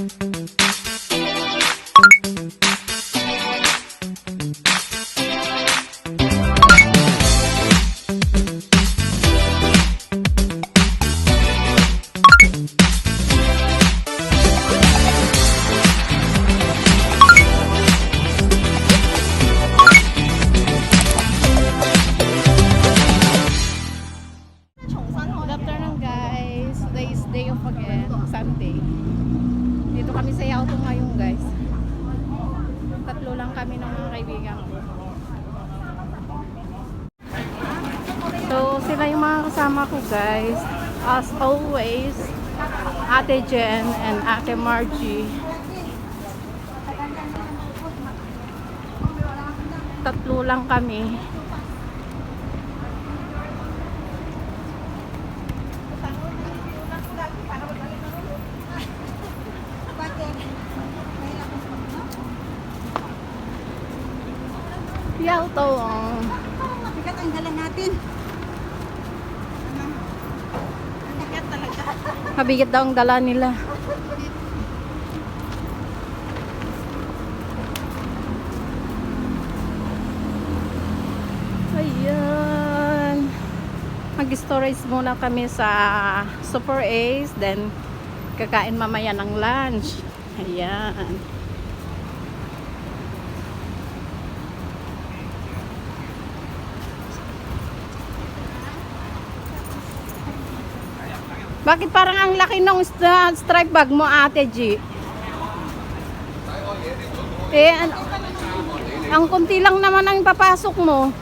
Good afternoon guys. Today is day off again, Sunday. Sa Yauto ngayon guys. Tatlo lang kami ng mga kaibigan ko. So sila yung mga kasama ko guys. As always, Ate Jen and Ate Margie. Tatlo lang kami. Yauto. oh. Bigat ang dala natin. Bigat talaga. Mabigat daw ang dala nila. Ayan. Mag-storage muna kami sa Super Ace. Then, kakain mamaya ng lunch. Ayan. Bakit parang ang laki ng st- stripe bag mo, Ate G? Eh, an- ang kunti lang naman ang papasok mo.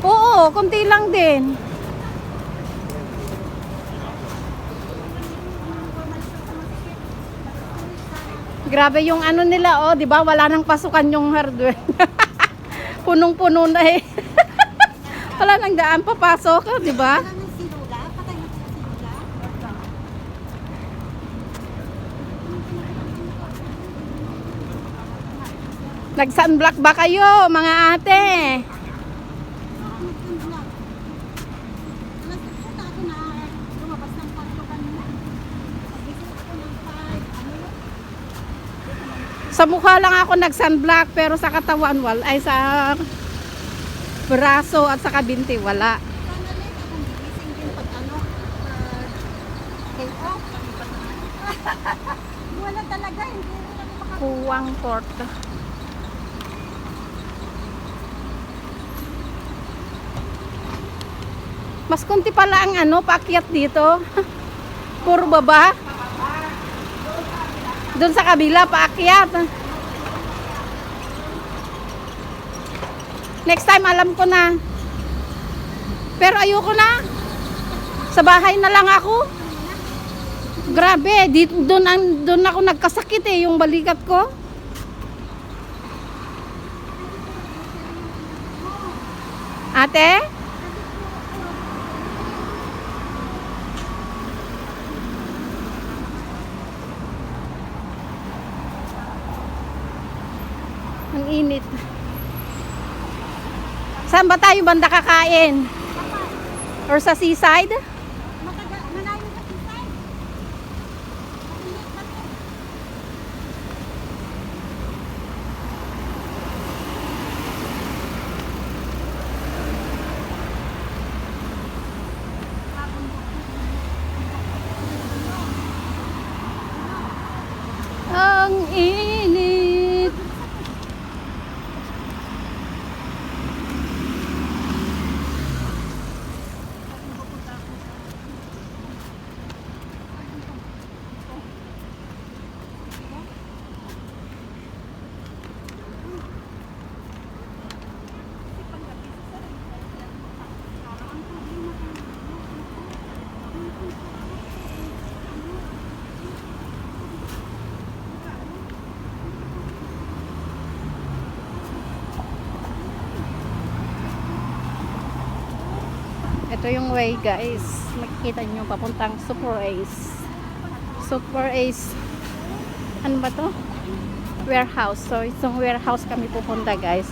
Oo, kunti lang din. Grabe yung ano nila, oh, 'di ba? Wala nang pasukan yung hardware. Punong-puno na eh. Wala nang daan papasok, 'di ba? Wala ng silula. Patay na sa silula. Nag-sunblock ba kayo, mga ate? Alas isa na ako na lumabas ng kwarto kanina. Nagising ako ng 5. Yun? Sa mukha lang ako nag-sunblock, pero sa katawan, wala. Ay, sa braso at sa kabinti, wala. Sana late akong gigising din pag ano. Pag day off. Wala talaga. Hindi rin ako makakuha. Kuwang port. Mas kunti pala ang ano, paakyat dito. Puro baba. Doon sa kabila, paakyat. Next time, alam ko na. Pero ayoko na. Sa bahay na lang ako. Grabe, dito doon ang doon ako nagkasakit eh yung balikat ko. Ate? Ang init. Saan ba tayo banda kakain? Or sa seaside? Mataga, malayo na si Sai. Ang init. Ito yung way guys. Makikita nyo papuntang Super Ace. Super Ace. Ano ba to? Warehouse. So itong warehouse kami pupunta guys.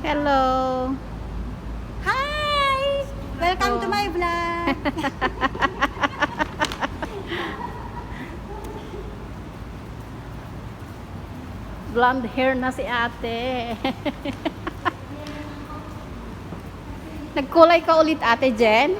Hello! Hi! Welcome Hello. to my vlog! Blonde hair na si ate. Nagkulay ka ulit ate Jen?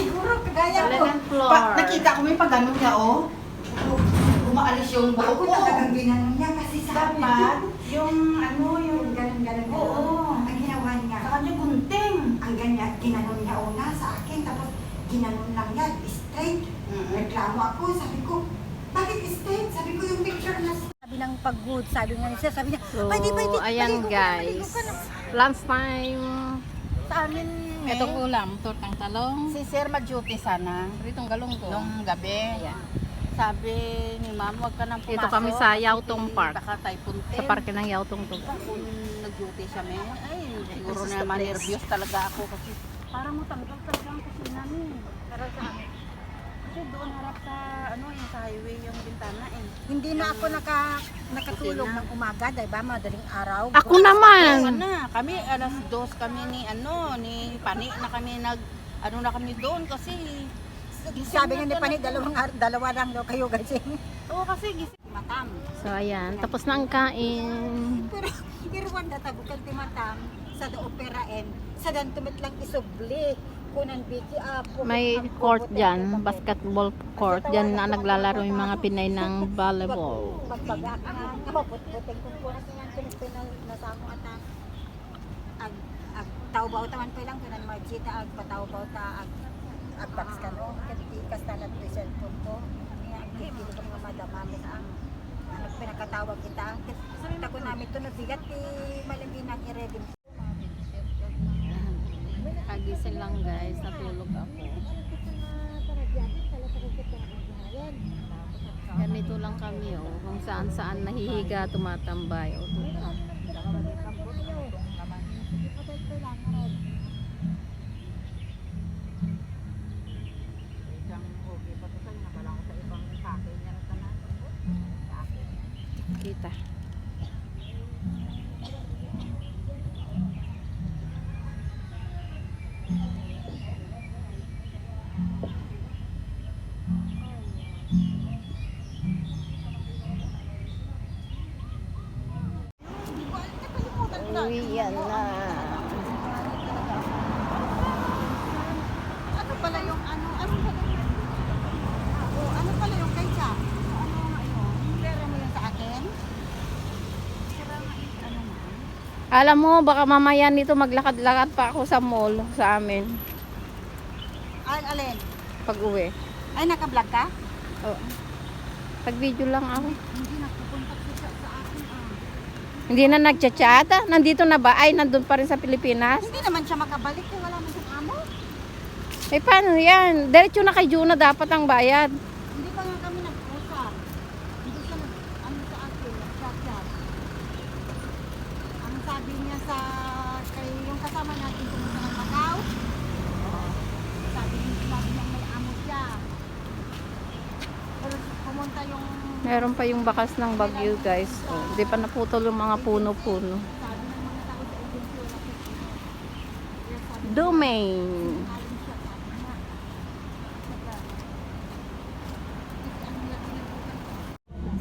Siguro, kagaya ko. Floor. Pa- nakita ko may pagano niya, oh. Umaalis yung buhok Ako ko. talagang ginano niya kasi sabi Dapat, yung ano, yung, ganun-ganun. Oo. Ang ginawa niya, sa kanya gunting. ang ganyan, ginanon niya una sa akin, tapos ginanon lang niya, straight. Mm-mm. Reklamo ako, sabi ko, bakit straight? Sabi ko yung picture na sabi ng pag-good, sabi nga niya, sabi niya, So, pwede, pwede, ayan na, guys. maligo ka na." Lunch time. Sa amin, may, Itong ulam, tortang talong. Si Sir mag-duty sana, Ritong galong ko. nung gabi. Sabi ni ma'am, huwag ka nang pumasok. Dito kami sa Yautong Park. Baka tayo puntin. Sa parke ng Yautong Tug. Kung nag-duty siya, may, ay, siguro na place. nervyos talaga ako kasi parang mo tanggal talaga ang kusina ni. Para sa Kasi doon harap sa, ano, bintana eh. hindi na ako naka, nakatulog ng umaga, dahil ba, madaling araw. Ako naman. Na, kami alas dos kami ni, ano, ni Pani na kami nag, ano na kami doon kasi Sabi nga ni Pani, dalawang, ar- dalawa lang daw kayo kasi. Oo, kasi gising matam. So ayan, tapos na ang kain. Pero, irwan na tabukan ti matam sa da opera en sa dan tumit lang isubli May court dyan, basketball court. Dyan na naglalaro yung mga Pinay ng volleyball. Ang ag tawbaw taman pa lang kunan magkita ag patawbaw ta ag ag box ka no kati kasta na to niya ang kiti ko madama ang ano pinakatawag kita sabi ko namin to nabigat ti malambing nang i-ready Kagising lang guys, natulog ako. Ganito lang kami oh, kung saan saan nahihiga, tumatambay. Oh, tuta. Kita. Uwian na. Ano pala yung ano? Ano pala yung oh, ano pala yung kay Cha? Ano nga yun? Pera mo yun sa akin? Sira nga yung ano man. Alam mo, baka mamaya nito maglakad-lakad pa ako sa mall sa amin Ay, alin? pag uwi. Ay, naka-vlog ka? Oh. Pag video lang ako. Hindi nagpupunta siya sa akin ah. Hindi na nagchat-chat. Nandito na ba? Ay, nandun pa rin sa Pilipinas. Hindi naman siya makabalik kung wala man siyang amo. Eh, paano yan? Diretso na kay Juna dapat ang bayad. Hindi pa nga kami nag-usap. Hindi siya nag, ano sa akin, nag-chat-chat. Ang sabi niya sa, kay yung kasama natin pumunta ng Macau. Sabi niya, sinabi niya may amo siya. Pero pumunta yung, Meron pa yung bakas ng bagyo, guys. Oh, Hindi pa naputol yung mga puno-puno. Domain.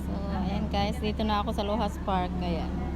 So, ayan guys. Dito na ako sa Lohas Park. Ayan.